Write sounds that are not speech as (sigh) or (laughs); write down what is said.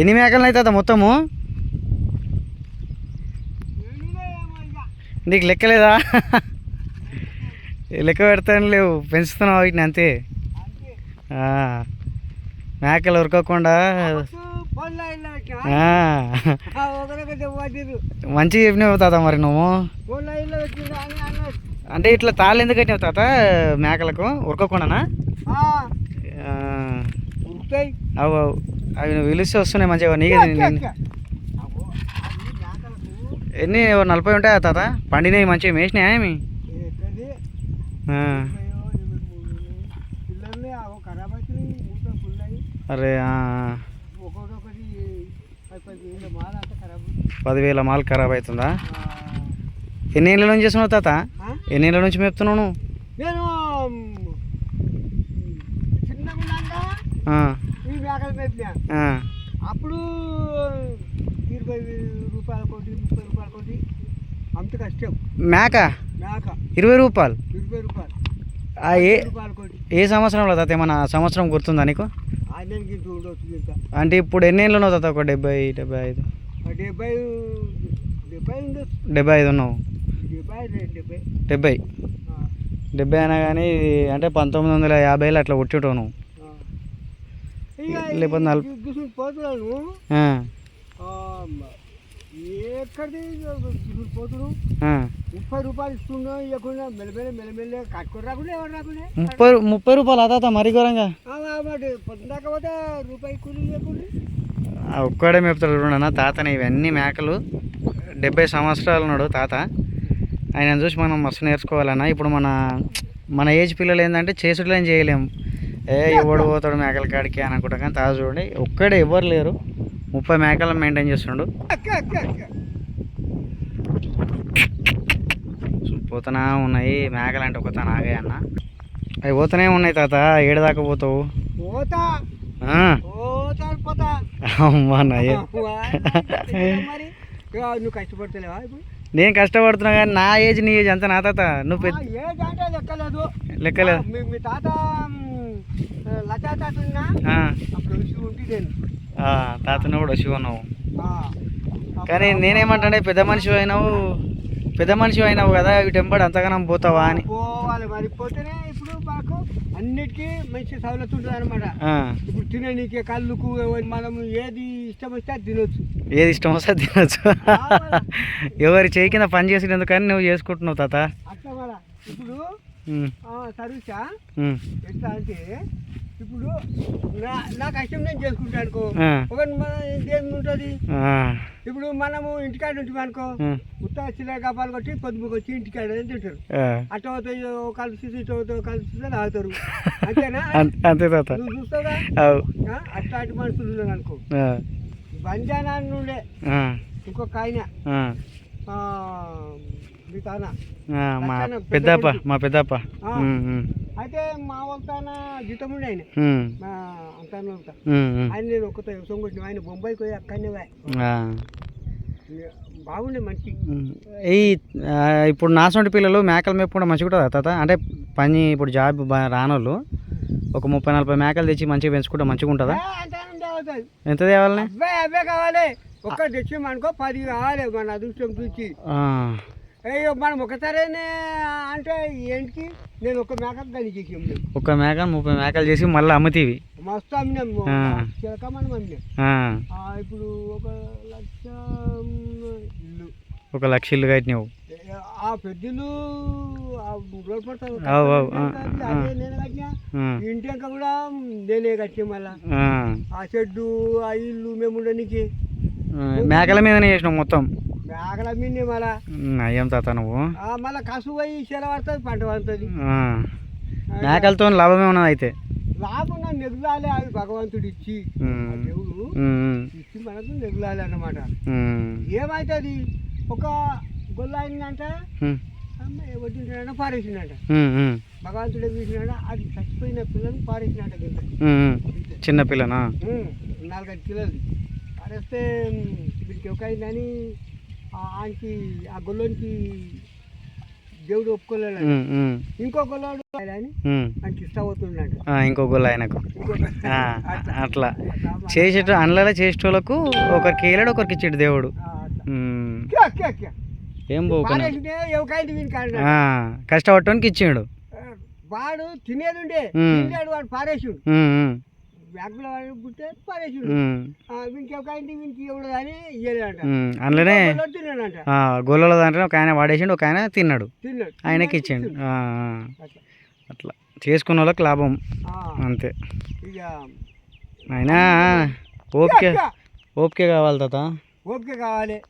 ఎన్ని మేకలు అవుతుందా మొత్తము? నీకు లెక్కలేదా? లెక్క పెడతాను లేవు పెంచుతున్నావు వీటిని అంతే. మేకలు ఉరకకుండా. మంచిగా చెప్పినావు తాత మరి నువ్వు. అంటే ఇట్లా తాళ్ళు ఎందుకు కట్టినావు తాత మేకలకు? ఉరకకుండానా? అవు. అవి నువ్వు పిలిస్తే వస్తున్నాయి మంచిగా. నీకే ఎన్ని నలభై ఉంటాయా తాత? పండినవి మంచిగా మేసినాయా ఏమి? అరే పదివేల మాల్ ఖరాబ్ అవుతుందా ఎన్ని ఏళ్ళ నుంచి చేస్తున్నావు తాత? ఎన్ని ఏళ్ళ నుంచి మేపుతున్నావు? నేను మేకలు పెట్టినా ఆ. అప్పుడు ఇరవై రూపాయల కోటి ముప్పై రూపాయల కోటి అంత కష్టం. మేక? మేక. ఇరవై రూపాయలు? ఇరవై రూపాయలు. ఏ రూపాయల కోటి. ఏ సంవత్సరంలో తాత? ఏమన్నా సంవత్సరం గుర్తుందా నీకు? అంటే ఇప్పుడు ఎన్ని ఏళ్ళు ఉన్నావు తాత? ఒక డెబ్బై డెబ్బై ఐదు. డెబ్బై ఐదు ఉన్నావు. డెబ్బై డెబ్బై. అయినా కానీ అంటే పంతొమ్మిది వందల యాభైలో అట్లా పుట్టిటావు నువ్వు. లేకపోతే నలభై- పోతున్నాను ఎక్కడిది పోతుడు. ముప్పై రూపాయలు ఇస్తున్నా ఇవ్వకుండా మెల్లమెల్ల మెల్లమెల్ల కట్టుకొని రాకుండా ఎవరు రాకుండా? ముప్పై ముప్పై రూపాయలు తాత మరీ ఘోరంగా? మరి పొద్దుదాకా పోతే రూపాయి కూలి లేకుండా. ఒక్కడే మేపుతాడు చూడన్నా తాతని ఇవన్నీ మేకలు. డెబ్బై సంవత్సరాలు ఉన్నాడు తాత. ఆయన చూసి మనం మస్తు నేర్చుకోవాలన్నా. ఇప్పుడు మన మన ఏజ్ పిల్లలు ఏంటంటే చేసుడులేం చేయలేము. ఏ ఎవడు పోతాడు మేకల కాడికి అని అనుకుంటా కానీ తాత చూడండి ఒక్కడే ఎవరు లేరు. ముప్పై మేకలను మెయింటైన్ చేస్తుండు. పోతూనే ఉన్నాయి. మేకలు అంటే ఒకతాను ఆగే అన్న. అవి పోతూనే ఉన్నాయి తాత. ఏడదాకా పోతావు. అమ్మా నయ్య. నువ్వు కష్టపడతలేవా నేను కష్టపడుతున్నా కానీ నా ఏజ్ నీ ఏజ్ అంత నా తాత? నువ్వు లెక్కలేదు. తాతను కూడా వచ్చి ఉన్నావు కానీ నేనేమంటానే పెద్ద మనిషి అయినావు పెద్ద మనిషి అయినావు కదా వెంబడి అంతగానం పోతావా అని. పోవాలి మరి. పోతేనే ఇప్పుడు మాకు అన్నిటికీ మంచి సవలత్ ఉంటుంది అనమాట ఇప్పుడు తిననీకే కళ్ళుకు మనం ఏది ఇష్టం వస్తే అది తినొచ్చు. ఏది ఇష్టం వస్తే తినచ్చు. ఎవరి చేయి కింద పని చేసినందుకు కానీ నువ్వు చేసుకుంటున్నావు తాత? అట్లా ఇప్పుడు సర్వీసా ఎట్లా అంటే ఇప్పుడు నా నా కష్టం నేను చేసుకుంటాను అనుకో. ఒక దేని ఉంటుంది? ఇప్పుడు మనము ఇంటికాడ ఉంటుంది అనుకో. ఉత్త చిల్లర కపాలు కొట్టి పొద్దుకు వచ్చి ఇంటికాడ తింటారు. అటు అవుతాయి కలిసి ఇటు అవుతాయి కలిసి తాగుతారు. అంతేనా? (laughs) అంతే- నువ్వు ఆ? అట్లాంటి మనుషులు ఉన్నారు అనుకో. బంజానా నుండే. ఇంకొక ఆయన. మీ తాన ఆ, మా పెద్దప్ప మా అయితే మా వాళ్ళ తాన జీతం ఉండే ఆయన. మా అంతాన. ఆయన నేను ఒక్కతో సొంగొచ్చిన ఆయన బొంబాయికి పోయి అక్కడనే. బాగుండే ఉమ్. ఈ ఇప్పుడు నాసొంటి పిల్లలు మేకలు మేపుకుంటే మంచిగా ఉంటుందా తాత. అంటే పని ఇప్పుడు జాబ్ రానోళ్ళు ఒక ముప్పై నలభై మేకలు తెచ్చి మంచిగా పెంచుకుంటే మంచిగా ఉంటుందా. ఎంత అబ్బాయి అవే కావాలి. ఒక్క తెచ్చామనుకో పది కావాలి మన అదృష్టం చూసి. మనం ఒకసారేనే అంటే ఏంటికి? నేను ఒక మేకప్ దాన్ని చేసాం ఒక మేక ముప్పై మేకలు చేసి మళ్ళీ అమ్ముతీవి. మస్తు అమ్మినాం. ఇప్పుడు ఒక లక్ష ఇల్లు. ఒక లక్ష ఇల్లు కట్టినావు. ఆ పెద్దలు ఇంటి కూడా నేనే కట్టిన మళ్ళా. ఆ. షెడ్డు ఆ ఇల్లు మేము ఉండడానికి. మేకల మీదనే చేసినావు మొత్తం? మేకలు అమ్మింది మళ్ళా. అయ్యం తాత నువ్వు. ఆ, మళ్ళా కసు పోయి చెల పడుతుంది పంట పడుతుంది. మేకలతో లాభమే ఉన్నది అయితే. లాభం నెగులాలి అవి భగవంతుడు ఇచ్చి. దేవుడు ఇచ్చి మనకు నెగులాలి అన్నమాట. ఉమ్, ఏమవుతుంది ఒక గొల్ల అయిందంట. ఉమ్, ఉమ్, భగవంతుడే తీసినాడ అది చచ్చిపోయిన పిల్లలు పారేసినట్ట. చిన్న పిల్లనా? నాలుగైదు కిలోలు. పారేస్తే ఉమ్, వీడికి ఆ ఆయనకి ఆ గొల్లోనికి దేవుడు ఒప్పుకోలేడు. ఇంకో కొల్లాడు అని. ఆయనకి ఇష్టం అవుతుందంట ఆ, ఇంకో గొల్ల ఆయనకు. అట్లా. చేసేట అందులో చేసేటోళ్ళకు ఒకరికి వెళ్ళాడు ఒకరికి ఇచ్చాడు దేవుడు. ఏం పోకుండా కష్టపడటానికి ఇచ్చిండు. వాడు తినేది ఉండే వాడు పారేసిండు. బ్యాంకులో వీనికి ఇవ్వడు ఇయ్యలేదంట. అందులోనే తిన్నాడంట. గొల్లలో దాంట్లో ఒక ఆయన వాడేసిండు ఒక ఆయన తిన్నాడు. తిన్నాడు. ఆయనకి ఇచ్చిండు. అట్లా. చేసుకున్న వాళ్ళకి లాభం. అంతే. ఇక అయినా ఓపిక ఓపిక కావాలి తాత. ఓపిక కావాలి.